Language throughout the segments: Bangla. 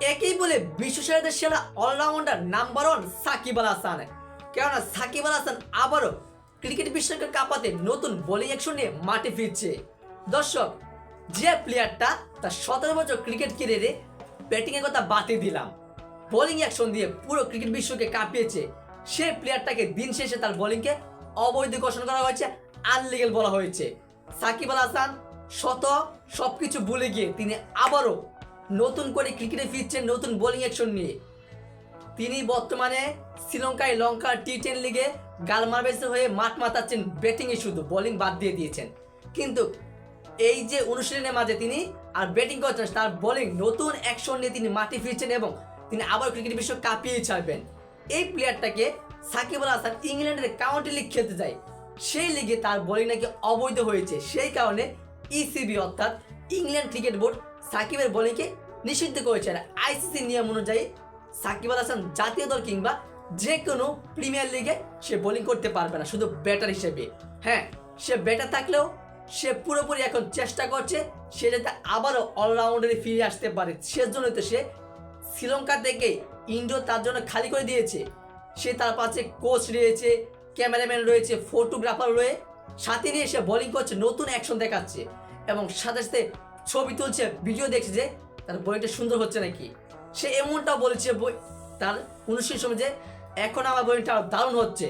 একই বলে বিশ্বসেরাদের সেরা allrounder number one Shakib Al Hasan. কেননা সাকিব আল হাসান আবারও ক্রিকেট বিশ্বকে কাঁপাতে নতুন বোলিং অ্যাকশন নিয়ে মাঠে ফিরছে। দর্শক, যে প্লেয়ারটা তার সতেরো বছর ক্রিকেট কেরিয়ারে ব্যাটিংয়ের কথা বাতিল দিলাম। বোলিং অ্যাকশন দিয়ে পুরো ক্রিকেট বিশ্বকে কাঁপিয়েছে। সে প্লেয়ারটাকে দিন শেষে তার বোলিংকে অবৈধ ঘোষণা করা হয়েছে আনলিগেল বলা হয়েছে। সাকিব আল হাসান শত সবকিছু ভুলে গিয়ে তিনি আবারও নতুন করে ক্রিকেটে ফিরছেন নতুন বোলিং অ্যাকশন নিয়ে। তিনি বর্তমানে শ্রীলঙ্কায় লঙ্কার টি টেন লিগে গালমারবেসের হয়ে মাঠ মাতাচ্ছেন ব্যাটিংয়ে শুধু বোলিং বাদ দিয়ে দিয়েছেন। কিন্তু এই যে অনুশীলনের মাঝে তিনি আর ব্যাটিং করছেন, তার বোলিং নতুন অ্যাকশন নিয়ে তিনি মাঠে ফিরছেন এবং তিনি আবার ক্রিকেট বিশ্ব কাঁপিয়ে ছাড়বেন। এই প্লেয়ারটাকে সাকিব আল হাসান ইংল্যান্ডের কাউন্টি লিগ খেলতে যায়। সেই লিগে তার বোলিং নাকি অবৈধ হয়েছে। সেই কারণে ইসিবি অর্থাৎ ইংল্যান্ড ক্রিকেট বোর্ড সাকিবের বোলিংকে নিষিদ্ধ করেছে আর আইসিসি নিয়ম অনুযায়ী সাকিব আল হাসান জাতীয় দল কিংবা যে কোনো প্রিমিয়ার লিগে সে বোলিং করতে পারবে না, শুধু ব্যাটার হিসেবে। হ্যাঁ সে ব্যাটার থাকলেও সে পুরোপুরি এখন চেষ্টা করছে, সে যাতে আবারও অলরাউন্ডারে ফিরে আসতে পারে। সেজন্যই তো সে শ্রীলঙ্কা থেকে ইন্ডিয়া তার জন্য খালি করে দিয়েছে। সে তার পাশে কোচ রয়েছে ক্যামেরাম্যান রয়েছে ফটোগ্রাফার রয়ে সাথে নিয়ে সে বোলিং করছে, নতুন অ্যাকশন দেখাচ্ছে এবং সাথে সাথে ছবি তুলছে ভিডিও দেখছে যে তার বইটা সুন্দর হচ্ছে নাকি। সে এমনটাও বলছে বই, তার অনুষ্ঠানের সময় যে এখন আমার বোলিংটা দারুণ হচ্ছে।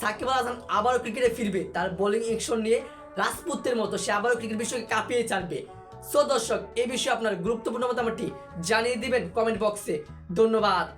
সাকিব আল হাসান আবারও ক্রিকেটে ফিরবে, তার বোলিং অ্যাকশন নিয়ে রাজপুতের মতো সে আবারও ক্রিকেট বিশ্বকে কাঁপিয়ে ছাড়বে। সো দর্শক, এ বিষয়ে আপনার গুরুত্বপূর্ণ মতামতটি জানিয়ে দিবেন কমেন্ট বক্সে ধন্যবাদ।